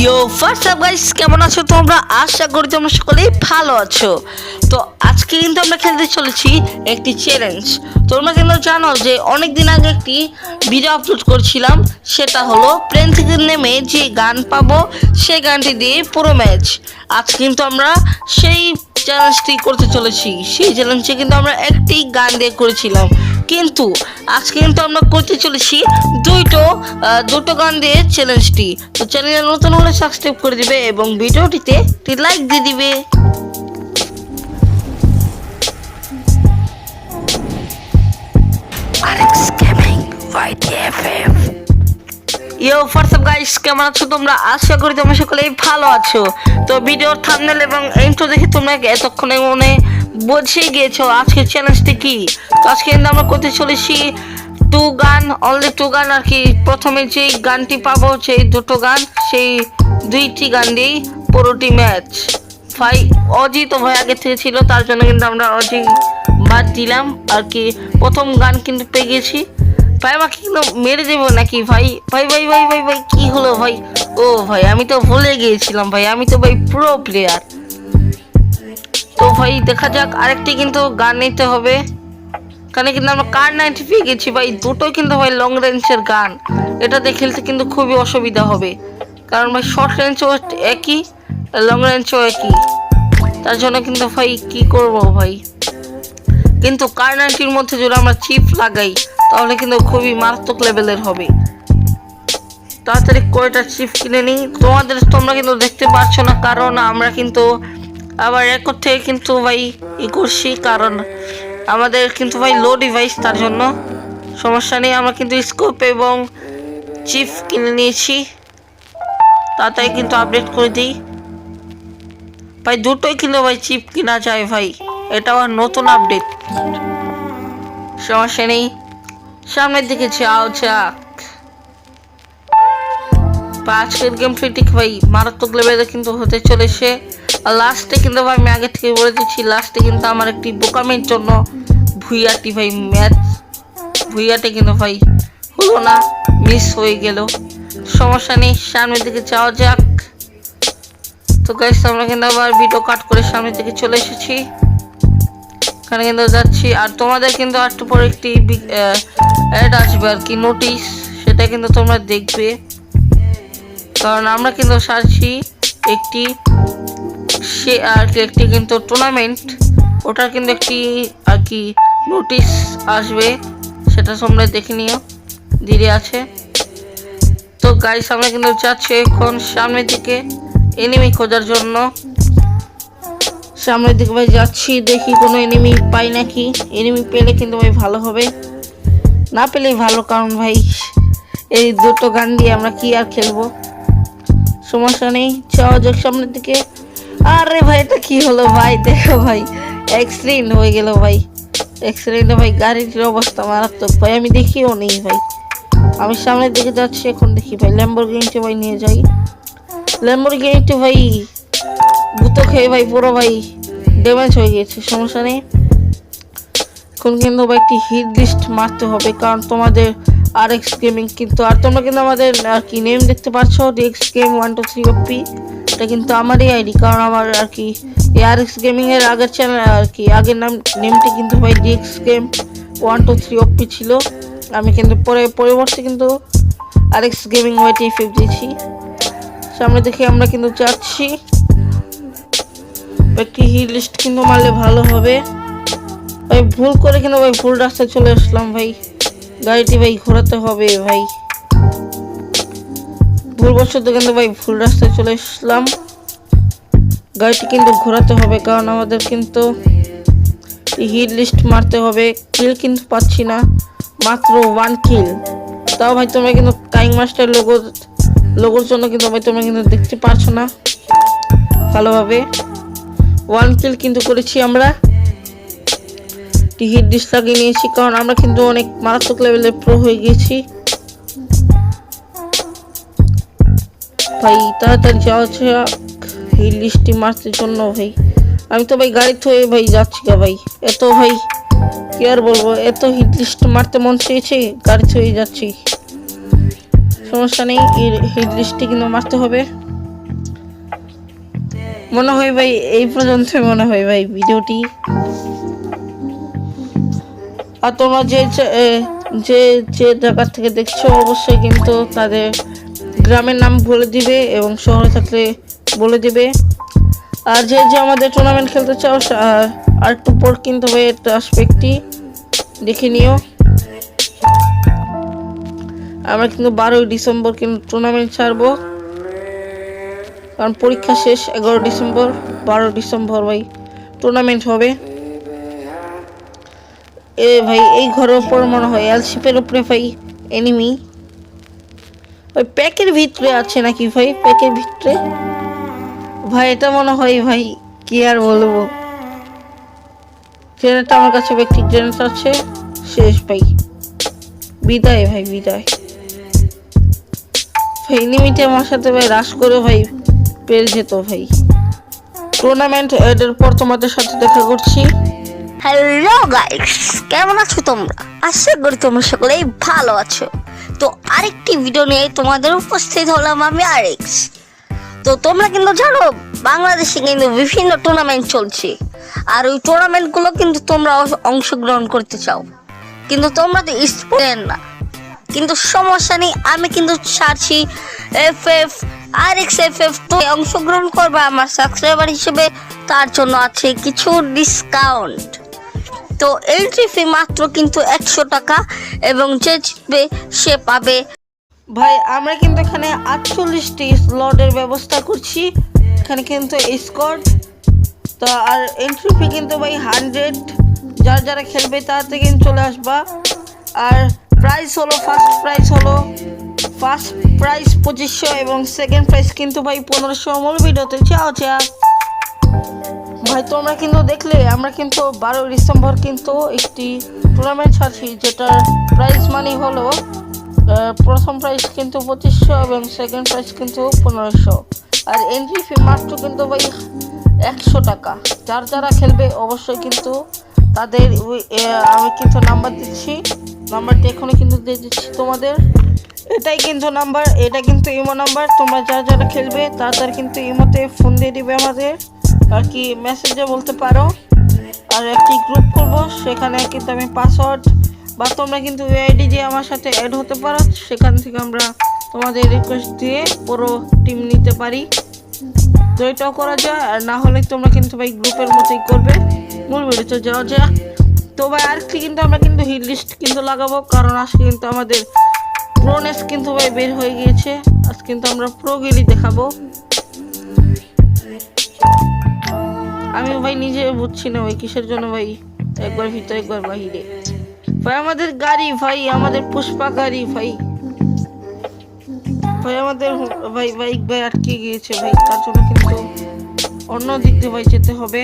ইয়ো first up guys কেমন আছো তোমরা? আশা করি তোমরা সকলেই ভালো আছো। তো আজকে কিন্তু আমরা খেলতে চলেছি একটি চ্যালেঞ্জ তোমরা কিন্তু জানো যে অনেক দিন আগে একটি ভিডিও আপলোড করছিলাম, সেটা হলো প্লেন থেকে নেমে যে গান পাবো, সেই গানটি দিয়ে পুরো ম্যাচ আজ কিন্তু আমরা সেই চ্যালেঞ্জটি করতে চলেছি। সেই চ্যালেঞ্জে কিন্তু আমরা একটি গান দিয়ে করেছিলাম। কিন্তু আজকে কিন্তু আমরা করতে চলেছি দুইটো দুটো গান দিয়ে চ্যালেঞ্জটি তো চ্যানেলে নতুন হলে সাবস্ক্রাইব করে দিবে এবং ভিডিওটিতে একটি লাইক দিয়ে দিবে। ইয়ো হোয়াটসঅ্যাপ গাইস কেমন আছো তোমরা? আশা করি তোমরা সকলেই ভালো আছো। তো ভিডিওর থাম্বনেল এবং ইন্ট্রো দেখে তোমরা এতক্ষণে মনে বুঝেই গিয়েছো, আজকের চ্যালেঞ্জটি কি? আজকে কিন্তু আমরা করতে চলেছি টু গান অনলি টু গান আর কি। প্রথমে যেই গানটি পাবো সেই দুটো গান, সেই দুইটি গান দিয়েই পুরোটি ম্যাচ ভাই অজি তো ভাই আগে থেকে ছিল, তার জন্য কিন্তু আমরা অজি বাদ দিলাম। আর কি, প্রথম গান কিন্তু পেয়ে গেছি। ভাই, আমাকে কিন্তু মেরে দেবো নাকি ভাই? ভাই ভাই ভাই ভাই ভাই, কী হলো ভাই? ও ভাই, আমি তো ভুলে গিয়েছিলাম ভাই, আমি তো ভাই প্রো প্লেয়ার তো ভাই, দেখা যাক, আরেকটি কিন্তু গান নিতে হবে। কারণ কিন্তু আমরা কার নাইনটি পেয়ে গেছি ভাই? দুটোই কিন্তু ভাই লং রেঞ্জের গান। এটাতে খেলতে কিন্তু খুবই অসুবিধা হবে। কারণ ভাই শর্ট রেঞ্জও একই লং রেঞ্জও একই। তার জন্য কিন্তু ভাই কি করব ভাই? কিন্তু কার নাইনটির মধ্যে যদি আমরা চিপ লাগাই, তাহলে কিন্তু খুবই মারাত্মক লেভেলের হবে। তাড়াতাড়ি কয়টা চিপ কিনে নিই? তোমাদের, তোমরা কিন্তু দেখতে পাচ্ছ না, কারণ আমরা কিন্তু আবার রেকর্ড থেকে কিন্তু ভাই ই করছি, কারণ আমাদের কিন্তু ভাই লো ডিভাইস তার জন্য সমস্যা নেই। আমরা কিন্তু স্কোপ এবং চিপ কিনে নিয়েছি তাড়াতাড়ি কিন্তু আপডেট করে দিই। ভাই, দুটোই কিন্তু ভাই চিপ কিনা যায় ভাই, এটা আবার নতুন আপডেট সমস্যা নেই। সামনের দিকে যাও যাক বা আজকের গেম ঠিক ভাই মারাত্মক লেভেলে কিন্তু হতে চলেছে। আর লাস্টে কিন্তু ভাই আমি আগে থেকে বলে দিচ্ছি লাস্টে কিন্তু আমার একটি বোকামের জন্য ভুইয়াটি ভাই ম্যাচ ভুইয়াটি কিন্তু ভাই হলো না মিস হয়ে গেল। সমস্যা নেই, সামনের দিকে যাওয়া যাক। তো গাইস আমরা কিন্তু আবার ভিডিও কাট করে সামনের দিকে চলে এসেছি। এখানে কিন্তু যাচ্ছি, আর তোমাদের কিন্তু একটু পরে একটি অ্যাড আসবে আর কি নোটিশ সেটা কিন্তু তোমরা দেখবে। কারণ আমরা কিন্তু সারছি একটি সে আর কি একটি কিন্তু টুর্নামেন্ট ওটার কিন্তু একটি আর কি নোটিশ আসবে, সেটা তোমরা দেখে নিও, ধীরে আছে। তো গাইস আমরা কিন্তু যাচ্ছি এখন সামনের দিকে এনিমি খোঁজার জন্য। সামনের দিকে ভাই যাচ্ছি, দেখি কোনো এনিমি পাই নাকি। এনিমি পেলে কিন্তু ভাই ভালো হবে। না পেলেই ভালো, কারণ ভাই এই দুটো গান দিয়ে আমরা কি আর খেলব? সমস্যা নেই যাক সামনের দিকে। আরে ভাই, এটা কি হলো ভাই? দেখো ভাই অ্যাক্সিডেন্ট হয়ে গেল ভাই। অ্যাক্সিডেন্টে ভাই গাড়িটির অবস্থা মারাত্মক ভাই, আমি দেখিও নেই ভাই। আমি সামনের দিকে যাচ্ছি, এখন দেখি ভাই ল্যাম্বরগিনিটি ভাই নিয়ে যাই। ল্যাম্বর ল্যাম্বরগিনিটি ভাই গুতো খেয়ে ভাই, পুরো ভাই ড্যামেজ হয়ে গেছে, সমস্যা নেই। এখন কিন্তু ভাই, একটি হিট লিস্ট মারতে হবে, কারণ তোমাদের আর এক্স গেমিং কিন্তু আর তোমরা কিন্তু আমাদের, আর কি নেম দেখতে পাচ্ছ DX game one two three OP এটা কিন্তু আমারই আইডি কারণ আমার, আর কি আর এক্স গেমিং এর আগের চ্যানেল আর কি, আগের নাম নেমটি কিন্তু ভাই DX game one two three OP ছিল। আমি কিন্তু পরে, পরিবর্তে কিন্তু আর এক্স গেমিং ওয়াইটি দিয়েছি। সামনে দেখে আমরা কিন্তু যাচ্ছি। একটি হিট লিস্ট কিন্তু মারলে ভালো হবে। ভাই, ভুল করে কিন্তু ভাই ভুল রাস্তায় চলে আসলাম ভাই। গাড়িটি ভাই ঘোরাতে হবে ভাই। ভুল বছর কিন্তু ভাই ভুল রাস্তায় চলে আসলাম গাড়িটি কিন্তু ঘোরাতে হবে কারণ আমাদের কিন্তু হিট লিস্ট মারতে হবে। কিল কিন্তু পাচ্ছি না, মাত্র ওয়ান কিল তাও ভাই তোমরা কিন্তু কাইং মাস্টার লোগো লোগোর জন্য কিন্তু ভাই তোমরা কিন্তু দেখতে পারছ না। ভালোভাবে ওয়ান কিল কিন্তু করেছি আমরা। হিট ডিস লাগিয়ে নিয়েছি, কারণ আমরা কিন্তু অনেক মারাত্মক লেভেলের প্রো হয়ে গেছি ভাই, তাড়াতাড়ি যাওয়া যাক। হিট লিস্টটি মারতে জন্য, ভাই। আমি তো ভাই গাড়ি থয়ে, ভাই, যাচ্ছি গা, ভাই। এত, ভাই, কি আর বলব, এত হিট লিস্ট মারতে মন চেয়েছে গাড়ি থয়ে যাচ্ছি। সমস্যা নেই হিট লিস্টটি কিন্তু মারতে হবে। মনে হয়, ভাই, এই পর্যন্তই মনে হয়, ভাই, ভিডিওটি। আর তোমরা যে যে- যে জায়গা থেকে দেখছ, অবশ্যই কিন্তু তাদের গ্রামের নাম বলে দিবে এবং শহরে থাকলে বলে দিবে। আর যে যে আমাদের টুর্নামেন্ট খেলতে চাও আর একটু পর কিন্তু আসবে একটি। দেখে নিও। আমরা কিন্তু বারোই ডিসেম্বর কিন্তু টুর্নামেন্ট ছাড়বো। কারণ পরীক্ষা শেষ, এগারো ডিসেম্বর, বারো ডিসেম্বর ভাই টুর্নামেন্ট হবে। এ ভাই, এই ঘরের উপর মনে হয় এলশিপের উপরে ভাই এনিমি ওই প্যাকের ভিতরে আছে নাকি ভাই? প্যাকের ভিতরে? ভাই, এটা মনে হয় ভাই, কি আর বলব? জেনারেটর আমার কাছে ব্যক্তি জেনারেটর আছে। শেষ ভাই। বিদায় ভাই বিদায়। ভাই এনিমিটা আমার সাথে ভাই রাশ করে ভাই পেরে যেত ভাই। টুর্নামেন্ট এর পর তোমাদের সাথে দেখা করছি। হ্যালো গাইস কেমন আছো তোমরা? আশা করি তোমরা সকলেই ভালো আছো। তো আরেকটি ভিডিও নিয়ে তোমাদের উপস্থিত হলাম আমি আরেক্স তো তোমরা কিন্তু জানো, বাংলাদেশে কিন্তু বিভিন্ন টুর্নামেন্ট চলছে। আর ওই টুর্নামেন্টগুলো কিন্তু তোমরা অংশগ্রহণ করতে চাও। কিন্তু তোমরা তো স্টুডেন্ট না। কিন্তু সমস্যা নেই, আমি কিন্তু ছাড়ছি এফ এফ আর এক্স এফ এফ তো অংশগ্রহণ করবে আমার সাবস্ক্রাইবার হিসেবে, তার জন্য আছে কিছু ডিসকাউন্ট তো এন্ট্রি ফি মাত্র কিন্তু একশো টাকা এবং যে জিতবে সে পাবে। ভাই, আমরা কিন্তু এখানে আটচল্লিশটি স্লটের ব্যবস্থা করছি। এখানে কিন্তু স্কট তো আর এন্ট্রি ফি কিন্তু ভাই হান্ড্রেড। যারা যারা খেলবে তাড়াতাড়ি কিন্তু চলে আসবা। আর প্রাইস হলো ফার্স্ট প্রাইস হলো ফার্স্ট প্রাইস পঁচিশশো এবং সেকেন্ড প্রাইস কিন্তু ভাই পনেরোশো। মূল ভিডিওতে চাও চা ভাই তোমরা কিন্তু দেখলে, আমরা কিন্তু বারো ডিসেম্বর কিন্তু একটি টুর্নামেন্ট ছাড়ছি, যেটার প্রাইস মানি হলো প্রথম প্রাইস কিন্তু পঁচিশশো এবং সেকেন্ড প্রাইস কিন্তু পনেরোশো। আর এন্ট্রি ফি মাত্র কিন্তু ভাই একশো টাকা। যার যারা খেলবে অবশ্যই কিন্তু তাদের আমি কিন্তু নাম্বার দিচ্ছি। নাম্বারটি এখনই কিন্তু দিয়ে দিচ্ছি তোমাদের। এটাই কিন্তু নাম্বার এটা কিন্তু ইমো নাম্বার তোমরা যারা যারা খেলবে তারা কিন্তু ইমোতে ফোন দিয়ে দিবে আমাদের। আর কি মেসেজে বলতে পারো। আর একটি গ্রুপ করব, সেখানে কিন্তু আমি পাসওয়ার্ড বা তোমরা কিন্তু আইডি দিয়ে আমার সাথে অ্যাড হতে পারো, সেখান থেকে আমরা তোমাদের রিকোয়েস্ট দিয়ে পুরো টিম নিতে পারি। তো এটাও করা যায়, আর না হলে তোমরা কিন্তু ভাই গ্রুপের মতোই করবে। মূল ভিডিওতে যাওয়া যাক। তো ভাই আজকে কিন্তু আমরা কিন্তু হিট লিস্ট কিন্তু লাগাবো, কারণ আজকে কিন্তু আমাদের প্রোনেস কিন্তু ভাই বের হয়ে গিয়েছে। আজ কিন্তু আমরা প্রো গেলি দেখাবো। আমি ভাই নিজে বুঝছি না ভাই, কিসের জন্য ভাই? একবার ভিতরে, একবার বাহিরে। ভাই, আমাদের গাড়ি, ভাই, আমাদের পুষ্পা গাড়ি, ভাই। ভাই, আমাদের ভাই, বাইক, ভাই, আটকে গিয়েছে, ভাই। তার জন্য কিন্তু অন্য দিক দিয়ে, ভাই, যেতে হবে।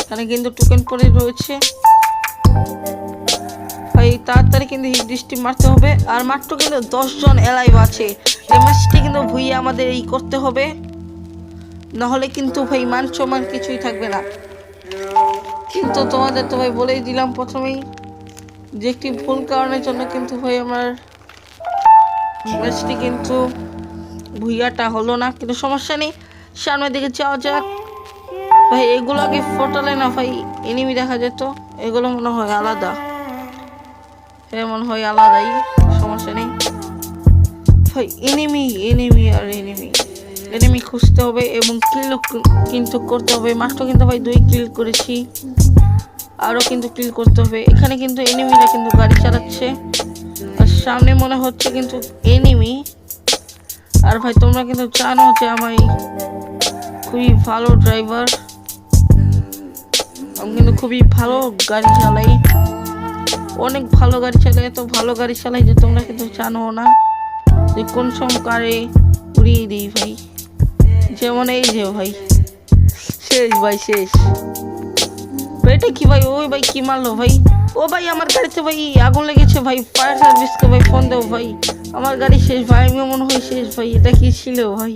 এখানে কিন্তু টোকেন পড়ে রয়েছে। ভাই, তাড়াতাড়ি কিন্তু দৃষ্টি মারতে হবে। আর মাত্র কিন্তু দশজন এলাইভ আছে। এই ম্যাচটি কিন্তু ভুইয়ে আমাদের এই করতে হবে। নাহলে কিন্তু ভাই মান সমান কিছুই থাকবে না। কিন্তু তোমাদের তো ভাই বলেই দিলাম প্রথমেই যে একটি ভুল কারণের জন্য কিন্তু ভাই আমার ম্যাচটি কিন্তু ভুইয়াটা হলো না, কিন্তু সমস্যা নেই। সামনের দিকে যাওয়া যাক। ভাই, এগুলো আগে ফোটালে না ভাই এনিমি দেখা যেত। এগুলো মনে হয় আলাদা। হ্যাঁ মনে হয় আলাদাই, সমস্যা নেই। ভাই এনিমি এনিমি আর এনিমি এনিমি খুঁজতে হবে এবং কিল কিন্তু করতে হবে। মাত্র কিন্তু ভাই দুই কিল করেছি। আরও কিন্তু কিল করতে হবে। এখানে কিন্তু এনিমিরা কিন্তু গাড়ি চালাচ্ছে। আর সামনে মনে হচ্ছে কিন্তু এনিমি আর ভাই তোমরা কিন্তু জানো যে আমি খুবই ভালো ড্রাইভার আমি কিন্তু খুবই ভালো গাড়ি চালাই। অনেক ভালো গাড়ি চালাই, এত ভালো গাড়ি চালাই যে তোমরা কিন্তু জানো না যে কোন সময় কারে উড়িয়ে দিই ভাই। যেমন এই যে ভাই? শেষ ভাই শেষ। এটা কি ভাই? ওই ভাই কি মারলো ভাই? ও ভাই আমার গাড়িতে ভাই আগুন লেগেছে ভাই। ফায়ার সার্ভিসকে ভাই ফোন দেবো ভাই। আমার গাড়ি শেষ ভাই আমিও মনে হয় শেষ ভাই। এটা কি ছিল ভাই?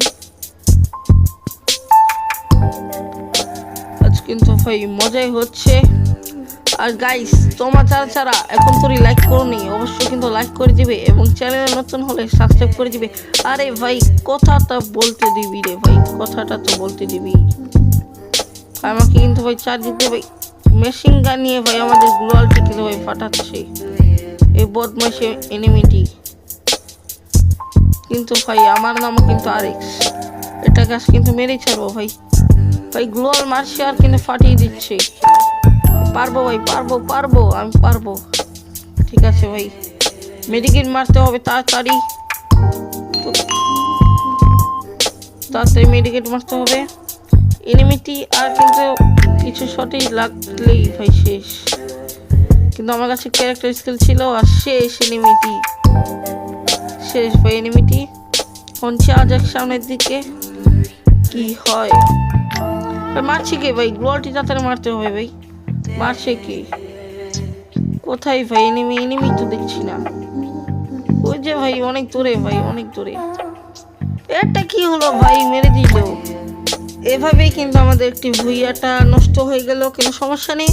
আজ কিন্তু ভাই মজাই হচ্ছে। আর গাইস তোমার যারা যারা এখন তোর লাইক করনি, অবশ্যই কিন্তু লাইক করে দিবে এবং চ্যানেলে নতুন হলে সাবস্ক্রাইব করে দিবে। আরে ভাই, কথাটা বলতে দিবি রে ভাই, কথাটা তো বলতে দিবি। আমাকে কিন্তু ভাই চারদিক দিতে ভাই মেশিন গান নিয়ে ভাই আমাদের গ্লোয়ালটি কিন্তু ভাই ফাটাচ্ছে এই বদমাইশে এনিমিটি কিন্তু ভাই, আমার নামও কিন্তু আরেক্স এটা গাছ কিন্তু মেরেই ছাড়বো ভাই। ভাই গ্লোয়াল মারছে আর কিন্তু ফাটিয়ে দিচ্ছে। পারব ভাই, পারব পারব, আমি পারব। ঠিক আছে ভাই মেডিকেট মারতে হবে তাড়াতাড়ি। তাড়াতাড়ি মেডিকেট মারতে হবে। এনিমিটি আর কিন্তু কিছু শটেই লাগলেই ভাই শেষ। কিন্তু আমার কাছে ক্যারেক্টার স্কিল ছিল আর শেষ এনিমিটি শেষ ভাই এনিমিটি পৌঁছে আজ এক সামনের দিকে কি হয়? মারছি কে ভাই? গ্লোয়ালটি তাড়াতাড়ি মারতে হবে ভাই। মারছে কে? কোথায় ভাই? এনিমি এনিমি তো দেখছি না। ওই যে ভাই, অনেক দূরে ভাই, অনেক দূরে। এটা কি হলো ভাই? মেরে দিল। এভাবেই কিন্তু আমাদের একটি ভুইয়াটা নষ্ট হয়ে গেল, কোনো সমস্যা নেই।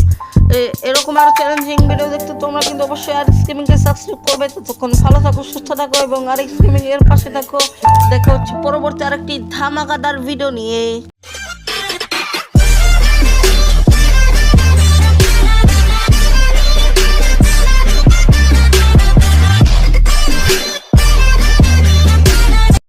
এরকম আরও চ্যালেঞ্জিং ভিডিও দেখতে তোমরা কিন্তু অবশ্যই আর স্ট্রিমিংকে সাবস্ক্রাইব করবে। ততক্ষণ ভালো থাকো, সুস্থ থাকো এবং আর স্ট্রিমিং এর পাশে থাকো। দেখা হচ্ছে পরবর্তী আরেকটি ধামাকাদার ভিডিও নিয়ে।